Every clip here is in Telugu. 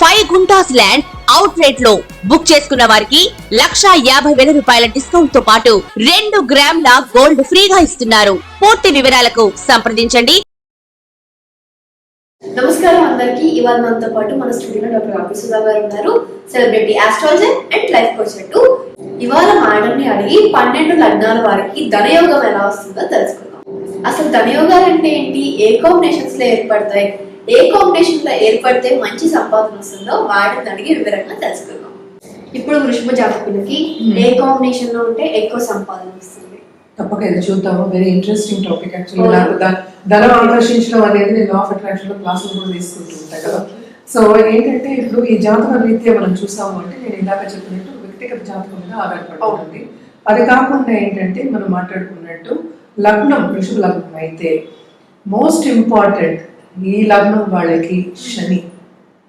ఫైవ్ గుంటాస్ ల్యాండ్ అవుట్ రేట్లో బుక్ చేసుకున్న వారికి లక్షా యాభై వేల రూపాయల డిస్కౌంట్తో పాటు రెండు గ్రాముల గోల్డ్ ఫ్రీగా ఇస్తున్నారు. పూర్తి వివరాలకు సంప్రదించండి. నమస్కారం అందరికి. ఇవాళ మనతో పాటు మన స్టూడియోలో డాక్టర్ రాపి సుధా గారు ఉన్నారు. Celebrity astrologer and life coach అంటూ. ఇవాళ మేడం ని అడిగి పన్నెండు లగ్నాల వారికి ధనయోగం ఎలా వస్తుందో తెలుసుకుందాం. అసలు ధనయోగాలు అంటే ఏంటి? ఏ కాంబినేషన్స్లో ఏర్పడతాయి? ఏ కాంబినేషన్లో ఏర్పడితే మంచి సంపాదన వస్తుందో వాటిని అడిగి వివరంగా తెలుసుకుందాం. ఇప్పుడు వృషభ జాతకులకి ఏ కాంబినేషన్లో ఉంటే ఎక్కువ సంపాదన వస్తుంది? తప్పక ఇది చూద్దాము. Very interesting topic actually? నాకు ధన- ఆకర్షించడం అనేది నేను లా ఆఫ్ అట్రాక్షన్లో క్లాసులు కూడా తీసుకుంటూ ఉంటాను కదా. సో ఏంటంటే ఇప్పుడు ఈ జాతక రీత్యా మనం చూసాము అంటే నేను ఇందాక చెప్పినట్టు వ్యక్తిగత జాతకం మీద ఆధారపడి ఉంటుంది అది కాకుండా ఏంటంటే మనం మాట్లాడుకున్నట్టు లగ్నం వృషభ లగ్నం అయితే మోస్ట్ ఇంపార్టెంట్ ఈ లగ్నం వాళ్ళకి శని.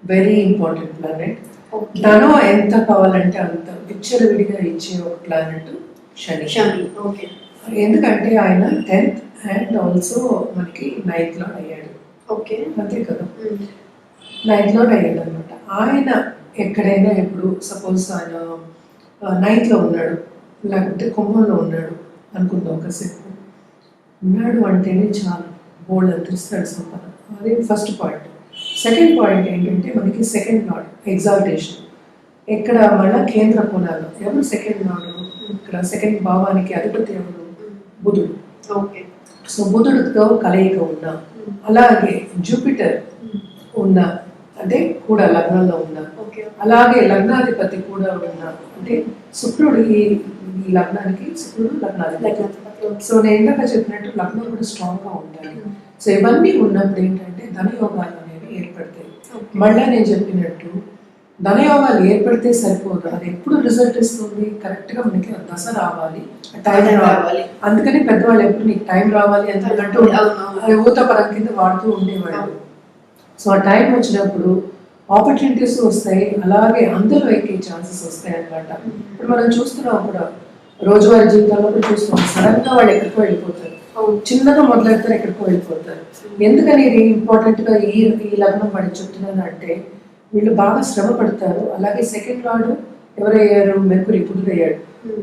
Very important planet. ధనం ఎంత కావాలంటే అంత విచ్చలవిడిగా ఇచ్చే ఒక ప్లానెట్ శని. శని. ఓకే ఎందుకంటే ఆయన టెన్త్ అండ్ ఆల్సో మనకి నైన్త్లో అయ్యాడు. ఓకే అంతే కదా? నైన్త్లో అయ్యాడు అనమాట ఆయన ఎక్కడైనా ఇప్పుడు సపోజ్ ఆయన నైన్త్లో ఉన్నాడు లేకపోతే కుంభంలో ఉన్నాడు అనుకుందాం ఒకసేపు ఉన్నాడు అంటేనే చాలు. బోల్డ్ అంతరిస్తాడు సంపద. అది ఫస్ట్ పాయింట్ సెకండ్ పాయింట్ ఏంటంటే మనకి సెకండ్ లాడ్ ఎగ్జాల్టేషన్ ఇక్కడ మళ్ళా కేంద్ర కోణాలు ఎవరు సెకండ్ లాడు ఇక్కడ సెకండ్ భావానికి అధిపతి ఎవరు? బుధుడు. ఓకే. సో బుధుడితో కలయిక ఉన్న అలాగే జూపిటర్ ఉన్న అంటే కూడా లగ్నంలో ఉన్న ఓకే. అలాగే లగ్నాధిపతి కూడా ఉన్న అంటే శుక్రుడు ఈ ఈ లగ్నానికి శుక్రుడు లగ్నాధిపతి. సో నేను ఇందాక చెప్పినట్టు లగ్నం కూడా స్ట్రాంగ్గా ఉండాలి. సో ఇవన్నీ ఉన్నప్పుడు ఏంటంటే ధనయోగాలు అనేవి ఏర్పడతాయి. మళ్ళీ నేను చెప్పినట్టు ధనయోగాలు ఏర్పడితే సరిపోదు అది ఎప్పుడు రిజల్ట్ ఇస్తుంది? కరెక్ట్గా మనకి దశ రావాలి టైం రావాలి. అందుకని పెద్దవాళ్ళు ఎప్పుడు నీకు టైం రావాలి అని అంటూ ఊత పరం కింద వాడుతూ ఉండేవాళ్ళు. సో ఆ టైం వచ్చినప్పుడు ఆపర్చునిటీస్ వస్తాయి అలాగే అందరూ ఎక్కే ఛాన్సెస్ వస్తాయి అన్నమాట. ఇప్పుడు మనం చూస్తున్నాం కూడా రోజువారీ జీవితంలో కూడా చూస్తున్నాం. సడన్గా వాళ్ళు ఎక్కడికో వెళ్ళిపోతారు. చిన్నగా మొదలెడతారు ఎక్కడికో వెళ్ళిపోతారు. ఎందుకని ఇది ఇంపార్టెంట్గా ఈ ఈ లగ్నం వాడికి చెప్తున్నాను అంటే వీళ్ళు బాగా శ్రమ పడతారు. అలాగే సెకండ్ వాడు ఎవరయ్యారు మెర్కురి బుధుడు అయ్యాడు.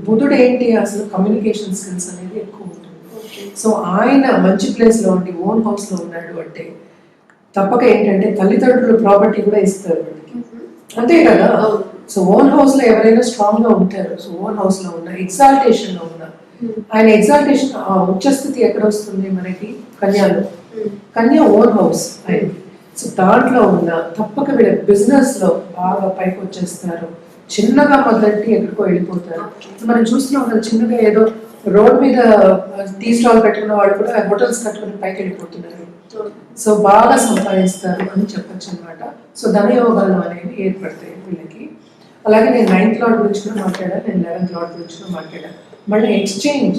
బుధుడు ఏంటి? అసలు కమ్యూనికేషన్ స్కిల్స్ అనేది ఎక్కువ ఉంటుంది. సో ఆయన మంచి ప్లేస్లో ఉండి ఓన్ హౌస్లో ఉన్నాడు అంటే తప్పక ఏంటంటే తల్లిదండ్రులు ప్రాపర్టీ కూడా ఇస్తారు వీళ్ళకి. అంతే కదా. సో ఓన్ హౌస్లో ఎవరైనా స్ట్రాంగ్గా ఉంటారు. సో ఓన్ హౌస్లో ఉన్న ఎగ్జాల్టేషన్లో ఉన్న ఆయన ఎగ్జాల్టేషన్ ఉచ్చస్థితి ఎక్కడ వస్తుంది మనకి? కన్యాలో. కన్యా ఓన్ హౌస్ ఆయన. సో దాంట్లో ఉన్న తప్పక వీళ్ళ బిజినెస్లో బాగా పైకి వచ్చేస్తారు. చిన్నగా మొదలెట్టి ఎక్కడికో వెళ్ళిపోతారు. మనం చూస్తున్నాం కదా చిన్నగా ఏదో రోడ్ మీద టీ స్టాల్ పెట్టుకున్న వాళ్ళు కూడా హోటల్స్ కట్టుకుని పైకి వెళ్ళిపోతున్నారు. సో బాగా సంపాదిస్తారు అని చెప్పొచ్చు అనమాట సో ధనయోగాలు అనేవి ఏర్పడతాయి వీళ్ళకి. అలాగే నేను నైన్త్ లాడ్ గురించి కూడా మాట్లాడాను నేను లెవెన్త్ లాడ్ గురించి కూడా మాట్లాడాను. మళ్ళీ ఎక్స్చేంజ్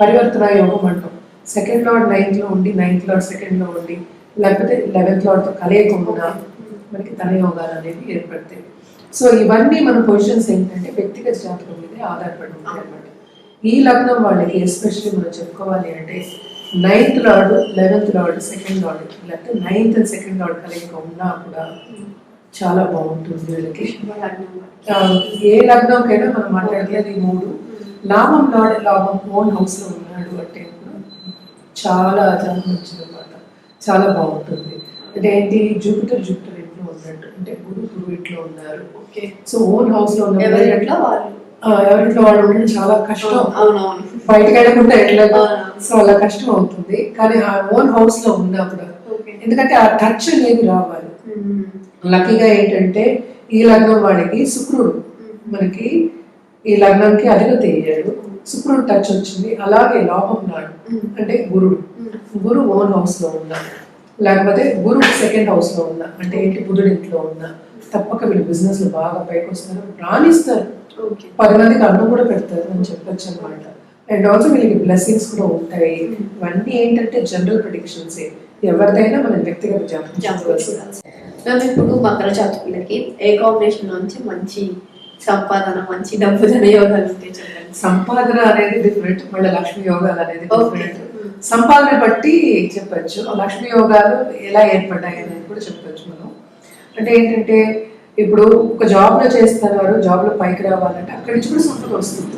పరివర్తన యోగం అంటాం సెకండ్ లార్డ్ నైన్త్లో ఉండి నైన్త్ లార్డ్ సెకండ్లో ఉండి లేకపోతే లెవెన్త్ లార్డ్తో కలయకుండా మనకి ధన యోగాలు అనేవి ఏర్పడతాయి. సో ఇవన్నీ మన పొజిషన్స్ ఏంటంటే వ్యక్తిగత జాతకం మీదే ఆధారపడి ఉంటాయి అన్నమాట. ఈ లగ్నం వాళ్ళకి ఎస్పెషల్లీ మనం చెప్పుకోవాలి అంటే ninth lord eleventh lord second lord లేకపోతే నైన్త్ అండ్ సెకండ్ లార్డ్ కలయిక ఉన్నా కూడా చాలా బాగుంటుంది వీళ్ళకి. ఏ లగ్నంకైనా మనం మాట్లాడలేదు ఈ మూడు. లాభం లాడ్ లాభం ఓన్ హౌస్లో ఉన్నాడు అంటే కూడా చాలా చాలా మంచిది అనమాట చాలా బాగుంటుంది. అంటే ఏంటి? జూపిటర్ జూపిటర్ ఇంట్లో ఉన్నట్టు. అంటే గురు గురు ఇంట్లో ఉన్నారు. ఓకే. సో ఓన్ హౌస్లో ఉన్న ఎవరింట్లో వాళ్ళు ఉండడం చాలా కష్టం. బయటకు వెళ్ళకుండా ఎట్లా. సో అలా కష్టం అవుతుంది. కానీ ఆ ఓన్ హౌస్లో ఉన్నప్పుడు ఎందుకంటే ఆ టచ్ అనేది రావాలి. లక్కీగా ఏంటంటే ఈ లగ్నం వాడికి శుక్రుడు మనకి ఈ లగ్నానికి అధిపతి అయ్యాడు. శుక్రుడు టచ్ వచ్చింది. అలాగే లోపం నాడు అంటే గురుడు గురు ఓన్ హౌస్లో ఉన్నా లేకపోతే గురు సెకండ్ హౌస్లో ఉన్నా అంటే ఏంటి బుధుడి ఇంట్లో ఉన్నా తప్పక వీళ్ళు బిజినెస్లో బాగా పైకి వస్తారు. రాణిస్తారు. పది మందికి అన్నం కూడా పెడతారు అని చెప్పొచ్చు అనమాట అండ్ ఆల్సో వీళ్ళకి బ్లెస్సింగ్స్ కూడా ఉంటాయి. ఇవన్నీ ఏంటంటే జనరల్ ప్రిడిక్షన్స్ ఎవరిదైనా మన వ్యక్తిగత జాతకం ఇప్పుడు మకర జాతకులకి ఏ కాంబినేషన్ నుంచి మంచి సంపాదన మంచి డబ్బు ధన యోగాలు సంపాదన అనేది డిఫరెంట్ మళ్ళీ లక్ష్మి యోగాలు అనేది డిఫరెంట్ సంపాదన బట్టి చెప్పచ్చు. లక్ష్మి యోగాలు ఎలా ఏర్పడ్డాయి అనేది కూడా చెప్పచ్చు మనం. అంటే ఏంటంటే ఇప్పుడు ఒక జాబ్లో చేస్తారు వారు జాబ్లో పైకి రావాలంటే అక్కడి నుంచి కూడా సంపద వస్తుంది.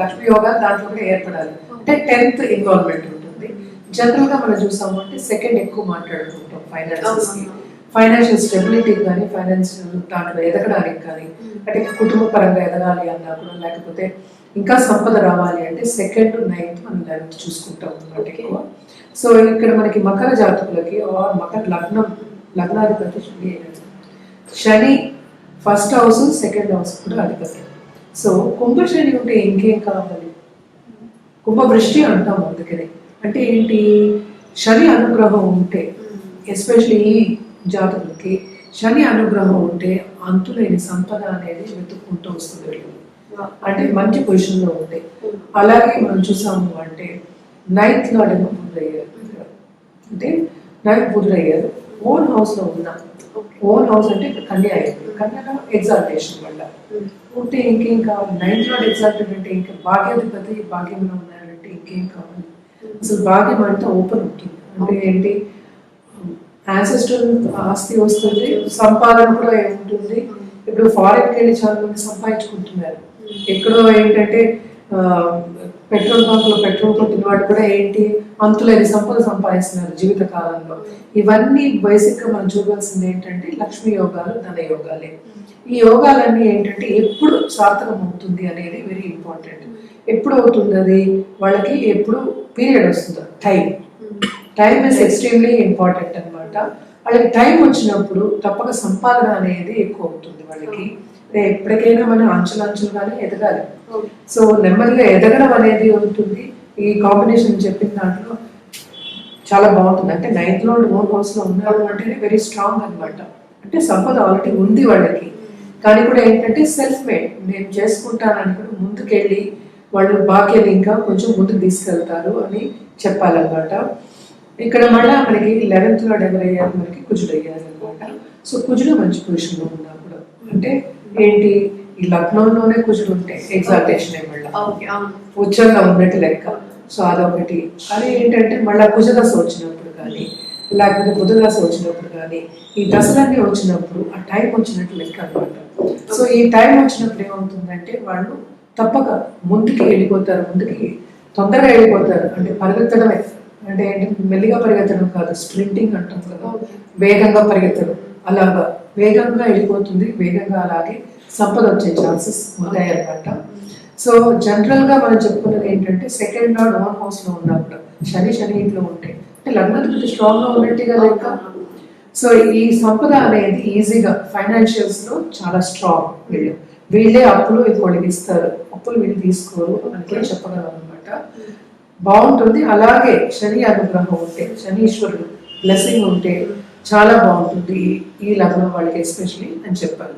లక్ష్మి యోగాలు దాంట్లో కూడా ఏర్పడాలి. అంటే టెన్త్ ఇన్వాల్వ్మెంట్ ఉంటుంది. జనరల్గా మనం చూసాము అంటే సెకండ్ ఎక్కువ మాట్లాడుకుంటాం ఫైనాన్సెస్ ఫైనాన్షియల్ స్టెబిలిటీ కానీ ఫైనాన్షియల్ దాంట్లో ఎదగడానికి కానీ అంటే కుటుంబ పరంగా ఎదగాలి అన్నా కూడా లేకపోతే ఇంకా సంపద రావాలి అంటే సెకండ్ నైన్త్ మనం లెవెన్త్ చూసుకుంటాం అన్నమాట ఎక్కువ. సో ఇక్కడ మనకి మకర జాతకులకి ఆర్ మకర లగ్నం లగ్నాధిపతి శని అయినది. Shani first house second house కూడా అధిపతి. సో కుంభశని ఉంటే ఇంకేం కావాలి? కుంభవృష్టి అంటాం అందుకని. అంటే ఏంటి? శని అనుగ్రహం ఉంటే ఎస్పెషల్లీ ఈ జాతకులకి శని అనుగ్రహం ఉంటే అంతులేని సంపద అనేది వెతుక్కుంటూ వస్తుంది. అంటే మంచి పొజిషన్లో ఉంటాయి అలాగే మనం చూసాము అంటే నైన్త్ లార్డ్ ఏమో బుధుడయ్యారు. అంటే నైన్త్ బుధుడయ్యారు. ఓన్ హౌస్లో ఉన్నా ఉన్న. ఓన్ హౌస్ అంటే ఇక్కడ కన్యా అయింది. కన్యా ఎగ్జాల్టేషన్ వల్ల. ఉంటే ఇంకేం కావాలి? నైన్త్ లార్డ్ ఎగ్జాల్టెడ్ అంటే ఇంకా భాగ్యాధిపతి భాగ్యంలో ఉన్నారంటే ఇంకేం కావాలి? అసలు భాగ్యం అంతా ఓపెన్ ఉంటుంది. అంటే ఏంటి? యాన్సెస్టర్ ఆస్తి వస్తుంది సంపాదన కూడా ఉంటుంది. ఇప్పుడు ఫారెన్కి వెళ్ళి చాలా మంది సంపాదించుకుంటున్నారు. ఎక్కడో ఏంటంటే పెట్రోల్ బంక్ పెట్రోల్ కొట్టిన వాడు కూడా ఏంటి అంతులేని సంపద సంపాదిస్తున్నారు జీవిత కాలంలో. ఇవన్నీ బేసిక్గా మనం చూడాల్సింది ఏంటంటే లక్ష్మీ యోగాలు ధన యోగాలే. ఈ యోగాలన్నీ ఏంటంటే ఎప్పుడు సార్థకం అవుతుంది అనేది వెరీ ఇంపార్టెంట్ ఎప్పుడు అవుతుంది అది? వాళ్ళకి ఎప్పుడు పీరియడ్ వస్తుంది time time is extremely important అన్నమాట. వాళ్ళకి టైం వచ్చినప్పుడు తప్పక సంపాదన అనేది ఎక్కువ అవుతుంది వాళ్ళకి. ఎప్పటికైనా మనం అంచులంచులుగానే ఎదగాలి. సో నెమ్మదిగా ఎదగడం అనేది ఉంటుంది. ఈ కాంబినేషన్ చెప్పిన దాంట్లో చాలా బాగుంటుంది. అంటే నైన్త్లో ఓన్ హౌస్లో ఉన్నారు అంటే వెరీ స్ట్రాంగ్ అనమాట అంటే సంపద ఆల్రెడీ ఉంది వాళ్ళకి. కానీ కూడా ఏంటంటే సెల్ఫ్ మేడ్ నేను చేసుకుంటానని కూడా ముందుకెళ్ళి వాళ్ళు బాక్యం ఇంకా కొంచెం ముందుకు తీసుకెళ్తారు అని చెప్పాలన్నమాట. ఇక్కడ మళ్ళా మనకి లెవెన్త్లో డెవర్ అయ్యారు మనకి కుజుడు అయ్యారు అనమాట సో కుజుడు మంచి పొజిషన్లో ఉన్నప్పుడు అంటే ఏంటి? ఈ లగ్నంలోనే కుజుడు ఉంటే ఎగ్జాల్టేషన్ మళ్ళీ. ఉచ్చంగా ఉన్నట్టు లెక్క. సో అదొకటి. అది ఏంటంటే మళ్ళీ కుజదశ వచ్చినప్పుడు కానీ లేకపోతే బుధదశ వచ్చినప్పుడు కానీ ఈ దశలన్నీ వచ్చినప్పుడు ఆ టైం వచ్చినట్టు లెక్క అనమాట సో ఈ టైం వచ్చినప్పుడు ఏమవుతుందంటే వాళ్ళు తప్పక ముందుకి వెళ్ళిపోతారు ముందుకి తొందరగా వెళ్ళిపోతారు. అంటే పరిగెత్తడమే. అంటే ఏంటి? మెల్లిగా పరిగెత్తడం కాదు స్ప్రింటింగ్ అంటాం కదా. వేగంగా పరిగెత్తడం. అలాగా వేగంగా వెళ్ళిపోతుంది వేగంగా అలాగే సంపద వచ్చే ఛాన్సెస్ ఉంటాయన్నమాట సో జనరల్గా మనం చెప్పుకున్నది ఏంటంటే సెకండ్ లార్డ్ ఓన్ హౌస్లో ఉన్నప్పుడు శని శని ఇంట్లో ఉంటే అంటే లగ్నం స్ట్రాంగ్గా ఉన్నట్టుగా లెక్క. సో ఈ సంపద అనేది ఈజీగా ఫైనాన్షియల్స్లో చాలా స్ట్రాంగ్ వీళ్ళు. వీళ్ళే అప్పులు వీళ్ళు ఇస్తారు. అప్పులు వీళ్ళు తీసుకోరు అని కూడా చెప్పగలం అనమాట బాగుంటుంది. అలాగే శని అనుగ్రహం ఉంటే శనీశ్వరుడు బ్లెస్సింగ్ ఉంటే చాలా బాగుంటుంది ఈ- లగ్నం వాళ్ళకి ఎస్పెషలీ అని చెప్పాలి.